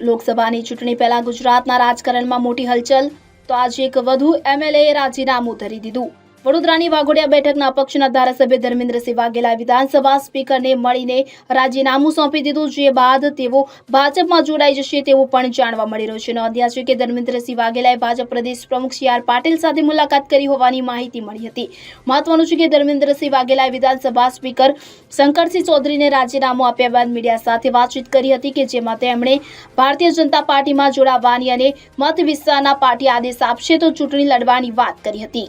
લોકસભાની ચૂંટણી પહેલા ગુજરાતના રાજકારણમાં મોટી હલચલ. તો આજે એક વધુ એમએલએ રાજીનામું ધરી દીધું. વડોદરાની વાઘોડિયા બેઠકના પક્ષના ધારાસભ્ય ધર્મેન્દ્રસિંહ વાઘેલા વિધાનસભા સ્પીકરને મળીને રાજીનામું સોંપી દીધું, જે બાદ તેઓ ભાજપમાં જોડાઈ જશે તેવું પણ જાણવા મળી રહ્યું છે. નોંધ્યા છે કે ધર્મેન્દ્રસિંહ વાઘેલાએ ભાજપ પ્રદેશ પ્રમુખ સી આર પાટીલ સાથે મુલાકાત કરી હોવાની માહિતી મળી હતી. મહત્વનું છે કે ધર્મેન્દ્રસિંહ વાઘેલાએ વિધાનસભા સ્પીકર શંકરસિંહ ચૌધરીને રાજીનામું આપ્યા બાદ મીડિયા સાથે વાતચીત કરી હતી કે જેમાં તેમણે ભારતીય જનતા પાર્ટીમાં જોડાવાની અને મત વિસ્તારના પાર્ટી આદેશ આપશે તો ચૂંટણી લડવાની વાત કરી હતી.